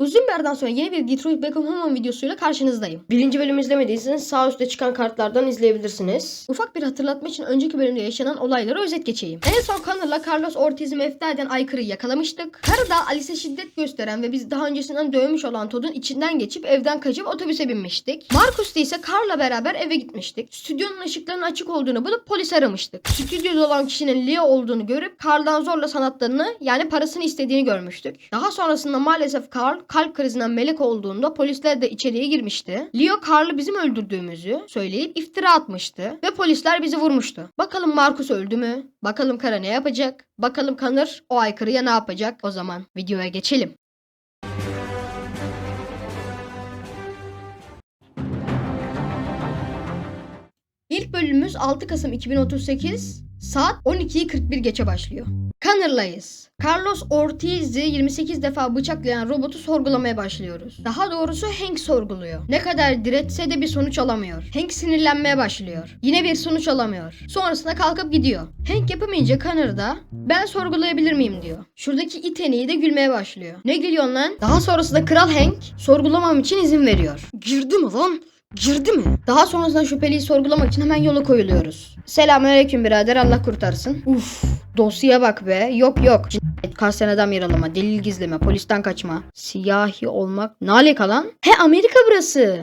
Uzun bir aradan sonra yeni bir Detroit Beckham Home videosuyla karşınızdayım. Birinci bölümü izlemediyseniz sağ üstte çıkan kartlardan izleyebilirsiniz. Ufak bir hatırlatma için önceki bölümde yaşanan olayları özet geçeyim. En son Connor'la Carlos Ortiz'i mefta eden aykırıyı yakalamıştık. Karı da Alice'e şiddet gösteren ve biz daha öncesinden dövmüş olan Todd'un içinden geçip evden kaçıp otobüse binmiştik. Marcus ise Carl'la beraber eve gitmiştik. Stüdyonun ışıklarının açık olduğunu bulup polis aramıştık. Stüdyoda olan kişinin Leo olduğunu görüp Carl'dan zorla sanatlarını yani parasını istediğini görmüştük. Daha sonrasında maalesef Carl kalp krizinden melek olduğunda polisler de içeriye girmişti. Leo Carl'ı bizim öldürdüğümüzü söyleyip iftira atmıştı ve polisler bizi vurmuştu. Bakalım Marcus öldü mü? Bakalım Kara ne yapacak? Bakalım Connor o aykırıya ne yapacak? O zaman videoya geçelim. İlk bölümümüz 6 Kasım 2038 saat 12'yi 41 geçe başlıyor. Connor'layız. Carlos Ortiz'i 28 defa bıçaklayan robotu sorgulamaya başlıyoruz. Daha doğrusu Hank sorguluyor. Ne kadar diretse de bir sonuç alamıyor. Hank sinirlenmeye başlıyor. Yine bir sonuç alamıyor. Sonrasında kalkıp gidiyor. Hank yapamayınca Connor da ben sorgulayabilir miyim diyor. Şuradaki iteneği de gülmeye başlıyor. Ne gülüyorsun lan? Daha sonrasında Kral Hank sorgulamam için izin veriyor. Girdi mi lan? Girdi mi? Daha sonrasında şüpheliyi sorgulamak için hemen yola koyuluyoruz. Selamünaleyküm birader Allah kurtarsın. Uf dosyaya bak be. Yok yok. Cinayet, kasten adam yaralama, delil gizleme, polisten kaçma. Siyahi olmak. Ne alaka lan? He Amerika burası.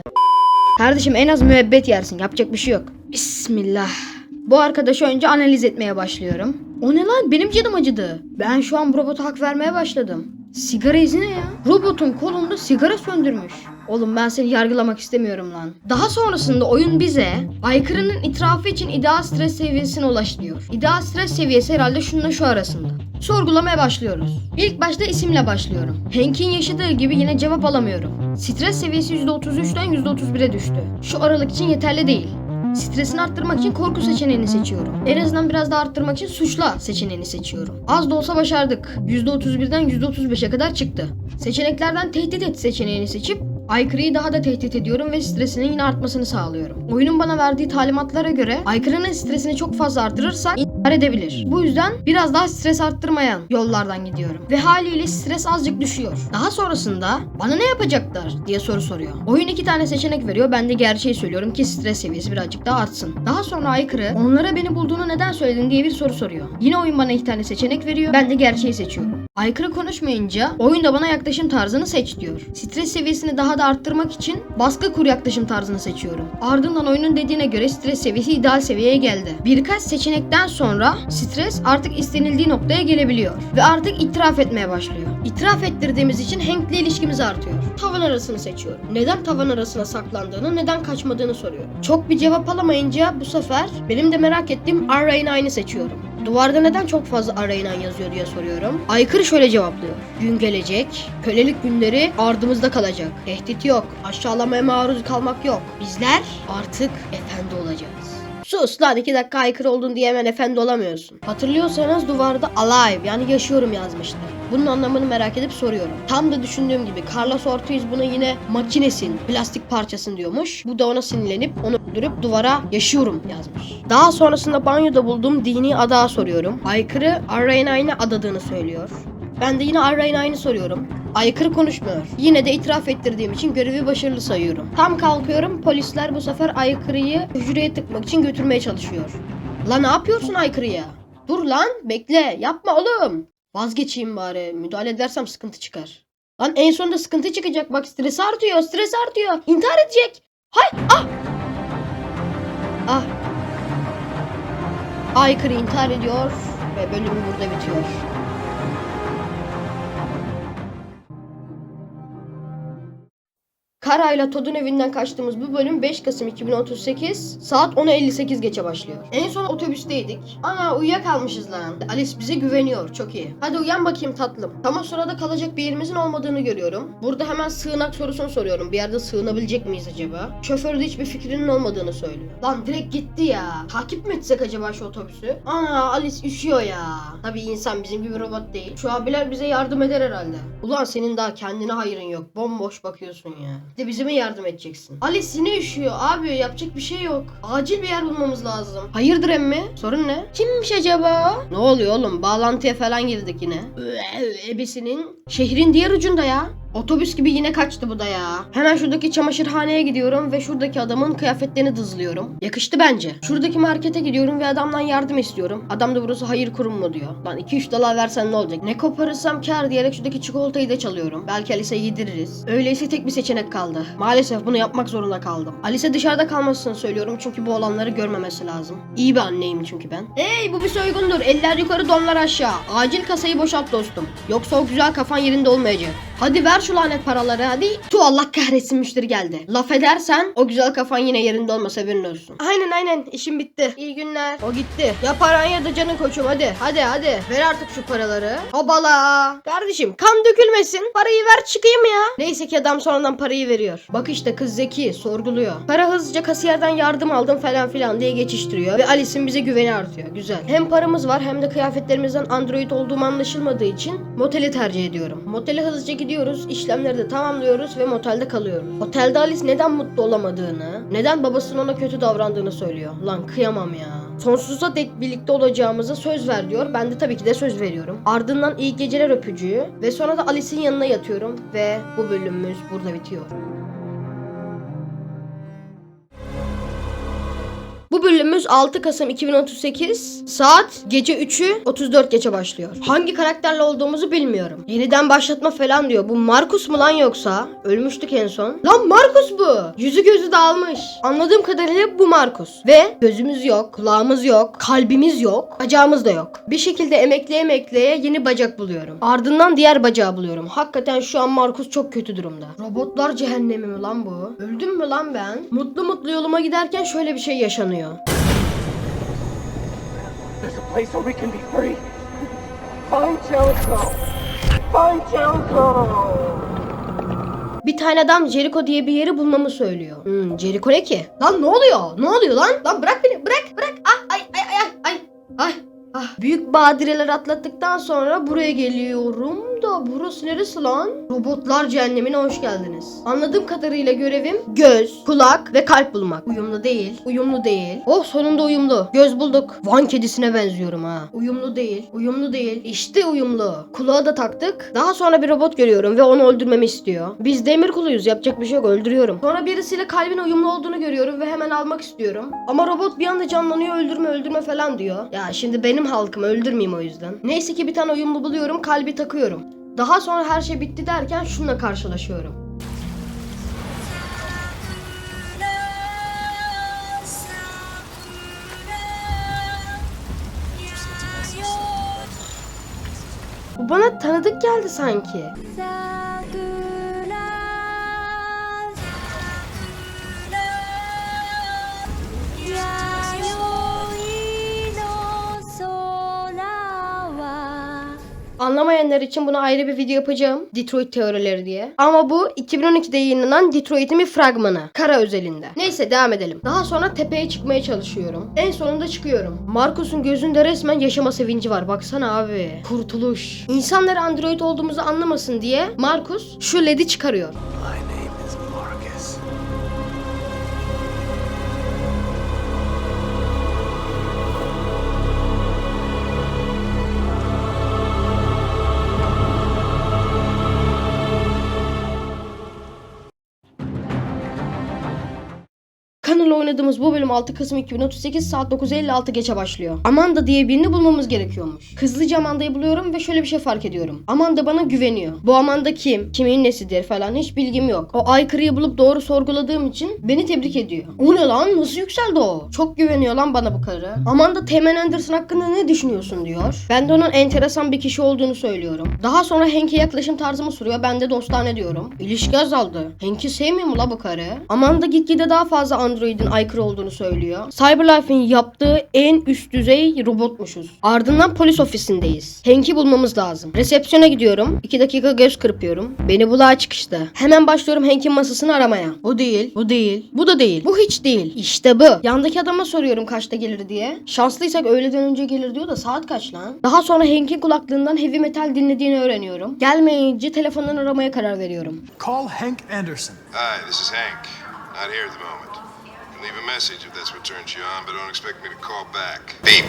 Kardeşim en az müebbet yersin. Yapacak bir şey yok. Bismillah. Bu arkadaşı önce analiz etmeye başlıyorum. O ne lan? Benim canım acıdı. Ben şu an robota hak vermeye başladım. Sigara izi ne ya? Robotun kolunda sigara söndürmüş. Oğlum ben seni yargılamak istemiyorum lan. Daha sonrasında oyun bize aykırının itirafı için ideal stres seviyesine ulaş diyor. İdeal stres seviyesi herhalde şununla şu arasında. Sorgulamaya başlıyoruz. İlk başta isimle başlıyorum. Hank'in yaşadığı gibi yine cevap alamıyorum. Stres seviyesi %33'ten %31'e düştü. Şu aralık için yeterli değil. Stresini arttırmak için korku seçeneğini seçiyorum. En azından biraz daha arttırmak için suçla seçeneğini seçiyorum. Az da olsa başardık. %31'den %35'e kadar çıktı. Seçeneklerden tehdit et seçeneğini seçip Aykırıyı daha da tehdit ediyorum ve stresinin yine artmasını sağlıyorum. Oyunun bana verdiği talimatlara göre aykırının stresini çok fazla artırırsak intihar edebilir. Bu yüzden biraz daha stres arttırmayan yollardan gidiyorum. Ve haliyle stres azıcık düşüyor. Daha sonrasında bana ne yapacaklar diye soru soruyor. Oyun iki tane seçenek veriyor. Ben de gerçeği söylüyorum ki stres seviyesi birazcık daha artsın. Daha sonra aykırı onlara beni bulduğunu neden söyledin diye bir soru soruyor. Yine oyun bana iki tane seçenek veriyor. Ben de gerçeği seçiyorum. Aykırı konuşmayınca oyun da bana yaklaşım tarzını seç diyor. Stres seviyesini daha da arttırmak için baskı kur yaklaşım tarzını seçiyorum. Ardından oyunun dediğine göre stres seviyesi ideal seviyeye geldi. Birkaç seçenekten sonra stres artık istenildiği noktaya gelebiliyor. Ve artık itiraf etmeye başlıyor. İtiraf ettirdiğimiz için Hank'le ilişkimiz artıyor. Tavan arasını seçiyorum. Neden tavan arasına saklandığını, neden kaçmadığını soruyorum. Çok bir cevap alamayınca bu sefer benim de merak ettiğim Array'ın aynı seçiyorum. Duvarda neden çok fazla Array'ın yazıyor diye soruyorum. Aykırı şöyle cevaplıyor. Gün gelecek, kölelik günleri ardımızda kalacak. Tehdit yok, aşağılamaya maruz kalmak yok. Bizler artık efendi olacağız. Sus lan iki dakika aykırı oldun diye hemen efendi olamıyorsun. Hatırlıyorsanız duvarda alive yani yaşıyorum yazmıştı. Bunun anlamını merak edip soruyorum. Tam da düşündüğüm gibi Carlos Ortiz buna yine makinesin, plastik parçasın diyormuş. Bu da ona sinirlenip onu öldürüp duvara yaşıyorum yazmış. Daha sonrasında banyoda bulduğum dini adağa soruyorum. Aykırı Array'ın aynı adadığını söylüyor. Ben de yine Array'ın aynı soruyorum. Aykırı konuşmuyor. Yine de itiraf ettirdiğim için görevi başarılı sayıyorum. Tam kalkıyorum polisler bu sefer aykırıyı hücreye tıkmak için götürmeye çalışıyor. Lan ne yapıyorsun aykırıya? Dur lan bekle yapma oğlum. Vazgeçeyim bari müdahale edersem sıkıntı çıkar. Lan en sonunda sıkıntı çıkacak bak stres artıyor stres artıyor. İntihar edecek. Hay ah. Ah. Aykırı intihar ediyor ve bölüm burada bitiyor. Kara'yla Todd'un evinden kaçtığımız bu bölüm 5 Kasım 2038 saat 10.58 geçe başlıyor. En son otobüsteydik. Ana uyuyakalmışız lan. Alice bize güveniyor. Çok iyi. Hadi uyan bakayım tatlım. Tam o sırada kalacak bir yerimizin olmadığını görüyorum. Burada hemen sığınak sorusunu soruyorum. Bir yerde sığınabilecek miyiz acaba? Şoför de hiçbir fikrinin olmadığını söylüyor. Lan direkt gitti ya. Takip mi etsek acaba şu otobüsü? Ana Alice üşüyor ya. Tabii insan bizim gibi robot değil. Şu abiler bize yardım eder herhalde. Ulan senin daha kendine hayrın yok. Bomboş bakıyorsun ya. De bize mi yardım edeceksin? Alice yine üşüyor abi yapacak bir şey yok. Acil bir yer bulmamız lazım. Hayırdır emmi? Sorun ne? Kimmiş acaba? Ne oluyor oğlum? Bağlantıya falan girdik yine. Ebesinin şehrin diğer ucunda ya. Otobüs gibi yine kaçtı bu da ya. Hemen şuradaki çamaşırhaneye gidiyorum ve şuradaki adamın kıyafetlerini dızlıyorum. Yakıştı bence. Şuradaki markete gidiyorum ve adamdan yardım istiyorum. Adam da burası hayır kurumu mu diyor. Lan 2-3 dolar versen ne olacak? Ne koparırsam kar diyerek şuradaki çikolatayı da çalıyorum. Belki Alice'e yediririz. Öyleyse tek bir seçenek kaldı. Maalesef bunu yapmak zorunda kaldım. Alice dışarıda kalmasını söylüyorum çünkü bu olanları görmemesi lazım. İyi bir anneyim çünkü ben. Hey bu bir soygundur. Eller yukarı donlar aşağı. Acil kasayı boşalt dostum. Yoksa o güzel kafan yerinde olmayacak. Hadi ver şu lanet paraları hadi. Tu Allah kahretsin müşteri geldi. Laf edersen o güzel kafan yine yerinde olmasa haberin olsun. Aynen aynen işim bitti. İyi günler. O gitti. Ya paran ya da canın koçum hadi. Hadi hadi. Ver artık şu paraları. Hobala. Kardeşim kan dökülmesin. Parayı ver çıkayım ya. Neyse ki adam sonradan parayı veriyor. Bak işte kız zeki sorguluyor. Para hızlıca kasiyerden yardım aldım falan filan diye geçiştiriyor. Ve Alice'in bize güveni artıyor. Güzel. Hem paramız var hem de kıyafetlerimizden android olduğum anlaşılmadığı için moteli tercih ediyorum. Motele hızlıca gidiyoruz. İşlemleri de tamamlıyoruz ve motelde kalıyoruz. Otelde Alice neden mutlu olamadığını, neden babasının ona kötü davrandığını söylüyor. Lan kıyamam ya. Sonsuza dek birlikte olacağımıza söz ver diyor. Ben de tabii ki de söz veriyorum. Ardından iyi geceler öpücüğü ve sonra da Alice'in yanına yatıyorum ve bu bölümümüz burada bitiyor. Bu bölümümüz 6 Kasım 2038 saat gece 3'ü 34 geçe başlıyor. Hangi karakterle olduğumuzu bilmiyorum. Yeniden başlatma falan diyor. Bu Markus mu lan yoksa? Ölmüştük en son. Lan Markus bu. Yüzü gözü dağılmış. Anladığım kadarıyla bu Markus. Ve gözümüz yok, kulağımız yok, kalbimiz yok, bacağımız da yok. Bir şekilde emekleye emekleye yeni bacak buluyorum. Ardından diğer bacağı buluyorum. Hakikaten şu an Markus çok kötü durumda. Robotlar cehennemi mi lan bu? Öldüm mü lan ben? Mutlu mutlu yoluma giderken şöyle bir şey yaşanıyor. There's a place where we can be free. Find Jericho. Find Jericho. Bir tane adam Jericho diye bir yeri bulmamı söylüyor. Hmm, Jericho ne ki? Lan ne oluyor? Ne oluyor lan? Lan bırak beni. Bırak bırak. Ah ay ay ay ay ay. Ay. Ah. Büyük badireler atlattıktan sonra buraya geliyorum da burası neresi lan? Robotlar cehennemine hoş geldiniz. Anladığım kadarıyla görevim göz, kulak ve kalp bulmak. Uyumlu değil. Uyumlu değil. Oh sonunda uyumlu. Göz bulduk. Van kedisine benziyorum ha. Uyumlu değil. Uyumlu değil. İşte uyumlu. Kulağı da taktık. Daha sonra bir robot görüyorum ve onu öldürmemi istiyor. Biz demir kuluyuz. Yapacak bir şey yok. Öldürüyorum. Sonra birisiyle kalbin uyumlu olduğunu görüyorum ve hemen almak istiyorum. Ama robot bir anda canlanıyor. Öldürme öldürme falan diyor. Ya şimdi benim halkım öldürmeyeyim o yüzden. Neyse ki bir tane uyumlu buluyorum. Kalbi takıyorum. Daha sonra her şey bitti derken şununla karşılaşıyorum. Bu bana tanıdık geldi sanki. Anlamayanlar için buna ayrı bir video yapacağım. Detroit teorileri diye. Ama bu 2012'de yayınlanan Detroit'in bir fragmanı. Kara özelinde. Neyse devam edelim. Daha sonra tepeye çıkmaya çalışıyorum. En sonunda çıkıyorum. Marcus'un gözünde resmen yaşama sevinci var. Baksana abi. Kurtuluş. İnsanlar android olduğumuzu anlamasın diye Marcus şu led'i çıkarıyor. My name is Marcus. Kanal'la oynadığımız bu bölüm 6 Kasım 2038 saat 9.56 geçe başlıyor. Amanda diye birini bulmamız gerekiyormuş. Hızlıca Amanda'yı buluyorum ve şöyle bir şey fark ediyorum. Amanda bana güveniyor. Bu Amanda kim? Kimin nesidir falan hiç bilgim yok. O aykırıyı bulup doğru sorguladığım için beni tebrik ediyor. O ne lan? Nasıl yükseldi o? Çok güveniyor lan bana bu karı. Amanda Temen Anderson hakkında ne düşünüyorsun diyor. Ben de onun enteresan bir kişi olduğunu söylüyorum. Daha sonra Hank'e yaklaşım tarzımı soruyor. Ben de dostane diyorum. İlişki azaldı. Hank'i sevmiyor mu la bu karı? Amanda gitgide daha fazla Android'in aykırı olduğunu söylüyor. Cyberlife'in yaptığı en üst düzey robotmuşuz. Ardından polis ofisindeyiz. Hank'i bulmamız lazım. Resepsiyona gidiyorum. 2 dakika göz kırpıyorum. Beni bulağa çıkışta. Hemen başlıyorum Hank'in masasını aramaya. O değil, bu değil, bu da değil, bu hiç değil. İşte bu. Yandaki adama soruyorum kaçta gelir diye. Şanslıysak öğleden önce gelir diyor da saat kaç lan? Daha sonra Hank'in kulaklığından heavy metal dinlediğini öğreniyorum. Gelmeyince telefondan aramaya karar veriyorum. Call Hank Anderson. Hi, this is Hank. Not here at the moment. Leave a message if that's what turns you on, but don't expect me to call back. Beep.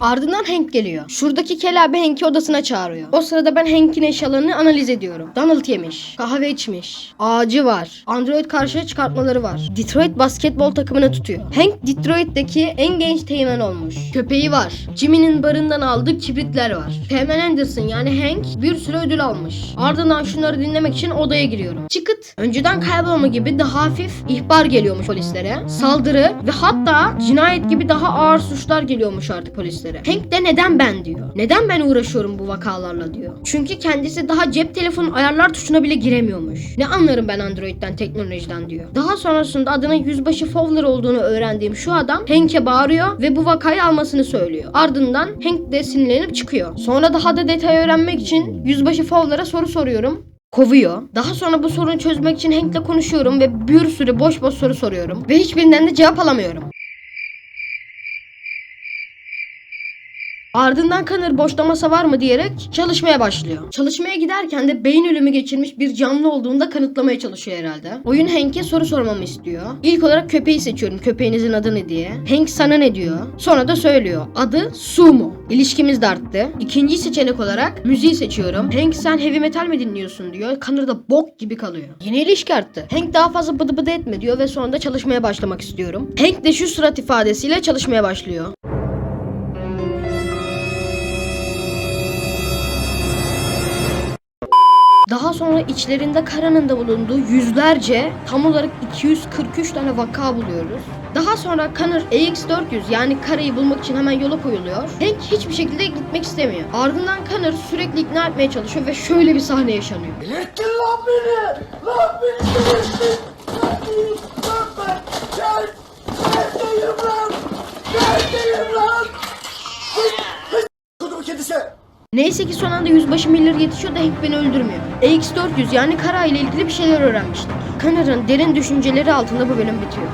Ardından Hank geliyor. Şuradaki kel abi Hank'i odasına çağırıyor. O sırada ben Hank'in eşyalarını analiz ediyorum. Donald yemiş. Kahve içmiş. Ağacı var. Android karşıya çıkartmaları var. Detroit basketbol takımını tutuyor. Hank Detroit'teki en genç teğmen olmuş. Köpeği var. Jimmy'nin barından aldığı kibritler var. Teğmen Anderson yani Hank bir sürü ödül almış. Ardından şunları dinlemek için odaya giriyorum. Çıkıt. Önceden kaybolma gibi daha hafif ihbar geliyormuş polislere. Saldırı ve hatta cinayet gibi daha ağır suçlar geliyormuş artık polislere. Hank de neden ben diyor. Neden ben uğraşıyorum bu vakalarla diyor. Çünkü kendisi daha cep telefonu ayarlar tuşuna bile giremiyormuş. Ne anlarım ben Android'den teknolojiden diyor. Daha sonrasında adının yüzbaşı Fowler olduğunu öğrendiğim şu adam Hank'e bağırıyor ve bu vakayı almasını söylüyor. Ardından Hank de sinirlenip çıkıyor. Sonra daha da detay öğrenmek için yüzbaşı Fowler'a soru soruyorum kovuyor. Daha sonra bu sorunu çözmek için Hank'le konuşuyorum ve bir sürü boş boş soru soruyorum. Ve hiçbirinden de cevap alamıyorum. Ardından Connor boşta masa var mı diyerek çalışmaya başlıyor. Çalışmaya giderken de beyin ölümü geçirmiş bir canlı olduğunu da kanıtlamaya çalışıyor herhalde. Oyun Hank'e soru sormamı istiyor. İlk olarak köpeği seçiyorum. Köpeğinizin adı ne diye. Hank sana ne diyor? Sonra da söylüyor. Adı Sumo. İlişkimiz de arttı. İkinci seçenek olarak müziği seçiyorum. Hank sen heavy metal mi dinliyorsun diyor. Connor da bok gibi kalıyor. Yine ilişki arttı. Hank daha fazla bıdı bıdı etme diyor ve sonunda çalışmaya başlamak istiyorum. Hank de şu surat ifadesiyle çalışmaya başlıyor. Daha sonra içlerinde Kara'nın da bulunduğu yüzlerce tam olarak 243 tane vaka buluyoruz. Daha sonra Connor AX400 yani Kara'yı bulmak için hemen yola koyuluyor. Hank hiçbir şekilde gitmek istemiyor. Ardından Connor sürekli ikna etmeye çalışıyor ve şöyle bir sahne yaşanıyor. Delirttin lan beni! Lan beni delirttin! Neredeyim lan ben? Gel! Neredeyim lan? Neredeyim lan? Neyse ki son anda yüzbaşı Miller yetişiyor da Hank beni öldürmüyor. AX400 yani Kara ile ilgili bir şeyler öğrenmiştik. Connor'ın derin düşünceleri altında bu bölüm bitiyor.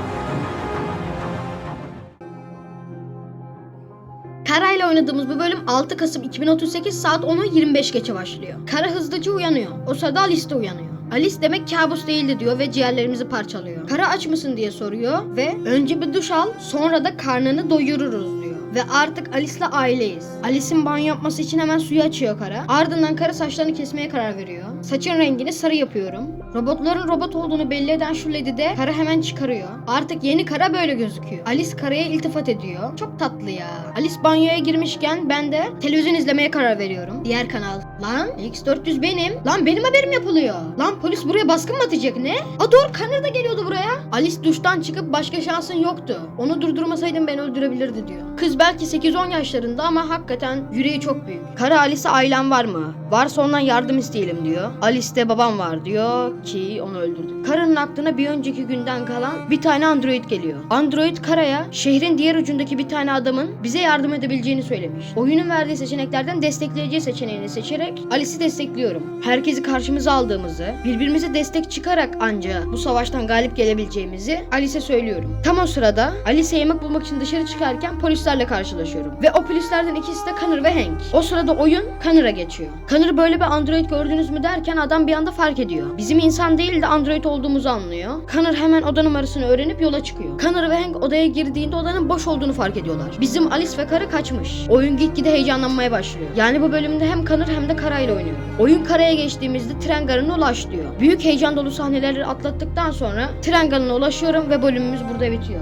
Kara ile oynadığımız bu bölüm 6 Kasım 2038 saat 10'u 25 geçe başlıyor. Kara hızlıca uyanıyor. O sırada Alice de uyanıyor. Alice demek kabus değildi diyor ve ciğerlerimizi parçalıyor. Kara aç mısın diye soruyor ve önce bir duş al sonra da karnını doyururuz diyor. Ve artık Alice'la aileyiz. Alice'in banyo yapması için hemen suyu açıyor Kara. Ardından Kara saçlarını kesmeye karar veriyor. Saçın rengini sarı yapıyorum. Robotların robot olduğunu belli eden şu LED'i de Kara hemen çıkarıyor. Artık yeni Kara böyle gözüküyor. Alice Kara'ya iltifat ediyor. Çok tatlı ya. Alice banyoya girmişken ben de televizyon izlemeye karar veriyorum. Diğer kanal. Lan X400 benim. Lan benim haberim yapılıyor. Lan polis buraya baskın mı atacak ne? A doğru Connor da geliyordu buraya. Alice duştan çıkıp başka şansın yoktu. Onu durdurmasaydım beni öldürebilirdi diyor. Kız belki 8-10 yaşlarında ama hakikaten yüreği çok büyük. Kara Alice'e ailem var mı? Varsa ondan yardım isteyelim diyor. Alice'de babam var diyor ki onu öldürdü. Kara'nın aklına bir önceki günden kalan bir tane android geliyor. Android Kara'ya şehrin diğer ucundaki bir tane adamın bize yardım edebileceğini söylemiş. Oyunun verdiği seçeneklerden destekleyeceği seçeneğini seçerek Alice'i destekliyorum. Herkesi karşımıza aldığımızı, birbirimize destek çıkarak anca bu savaştan galip gelebileceğimizi Alice'e söylüyorum. Tam o sırada Alice'e yemek bulmak için dışarı çıkarken polislerle karşılaşıyorum. Ve o polislerden ikisi de Connor ve Hank. O sırada oyun Connor'a geçiyor. Connor böyle bir android gördünüz mü derken adam bir anda fark ediyor. Bizim insan değil de android olduğumuzu anlıyor. Connor hemen oda numarasını öğrenip yola çıkıyor. Connor ve Hank odaya girdiğinde odanın boş olduğunu fark ediyorlar. Bizim Alice ve Kara kaçmış. Oyun gitgide heyecanlanmaya başlıyor. Yani bu bölümde hem Connor hem de Kara ile oynuyor. Oyun Kara'ya geçtiğimizde tren garına ulaş diyor. Büyük heyecan dolu sahneleri atlattıktan sonra tren garına ulaşıyorum ve bölümümüz burada bitiyor.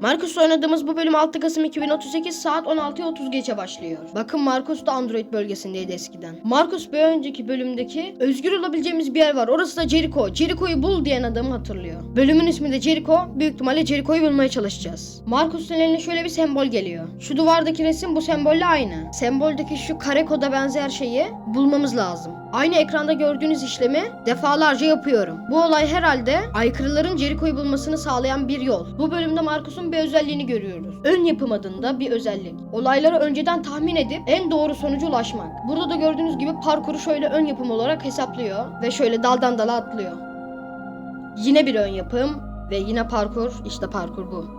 Marcus'la oynadığımız bu bölüm 6 Kasım 2038 saat 16.30 geçe başlıyor. Bakın Marcus da Android bölgesindeydi eskiden. Marcus bir önceki bölümdeki özgür olabileceğimiz bir yer var. Orası da Jericho. Jericho'yu bul diyen adamı hatırlıyor. Bölümün ismi de Jericho. Büyük ihtimalle Jericho'yu bulmaya çalışacağız. Marcus'un eline şöyle bir sembol geliyor. Şu duvardaki resim bu sembolle aynı. Semboldeki şu kare koda benzer şeyi bulmamız lazım. Aynı ekranda gördüğünüz işlemi defalarca yapıyorum. Bu olay herhalde aykırıların Jericho'yu bulmasını sağlayan bir yol. Bu bölümde Marcus'un bir özelliğini görüyoruz. Ön yapım adında bir özellik. Olayları önceden tahmin edip en doğru sonuca ulaşmak. Burada da gördüğünüz gibi parkuru şöyle ön yapım olarak hesaplıyor ve şöyle daldan dala atlıyor. Yine bir ön yapım ve yine parkur. İşte parkur bu.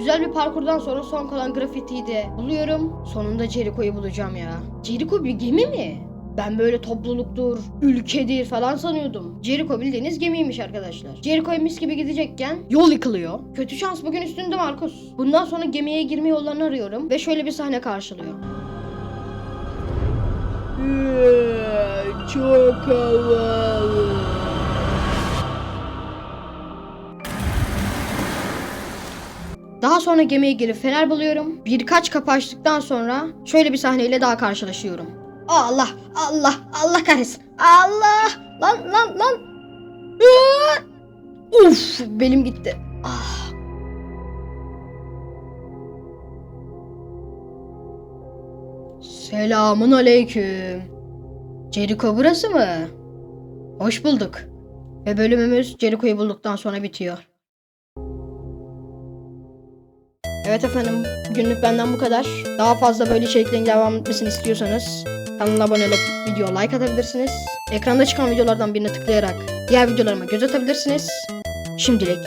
Güzel bir parkurdan sonra son kalan grafitiyi de buluyorum. Sonunda Jericho'yu bulacağım ya. Jericho bir gemi mi? Ben böyle topluluktur, ülkedir falan sanıyordum. Jericho bildiğiniz gemiymiş arkadaşlar. Jericho'ya mis gibi gidecekken yol yıkılıyor. Kötü şans bugün üstünde Markus. Bundan sonra gemiye girme yollarını arıyorum ve şöyle bir sahne karşılıyor. Çok havalı. Daha sonra gemiye girip fener buluyorum. Birkaç kapı açtıktan sonra şöyle bir sahneyle daha karşılaşıyorum. Allah Allah Allah kahretsin. Allah lan lan lan. Uf belim gitti. Ah. Selamun aleyküm. Jericho burası mı? Hoş bulduk. Ve bölümümüz Jericho'yu bulduktan sonra bitiyor. Evet efendim, bugünlük benden bu kadar. Daha fazla böyle içeriklerin devam etmesini istiyorsanız kanala abone olup video like atabilirsiniz. Ekranda çıkan videolardan birine tıklayarak diğer videolarıma göz atabilirsiniz. Şimdilik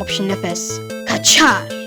Option Nefes kaçar.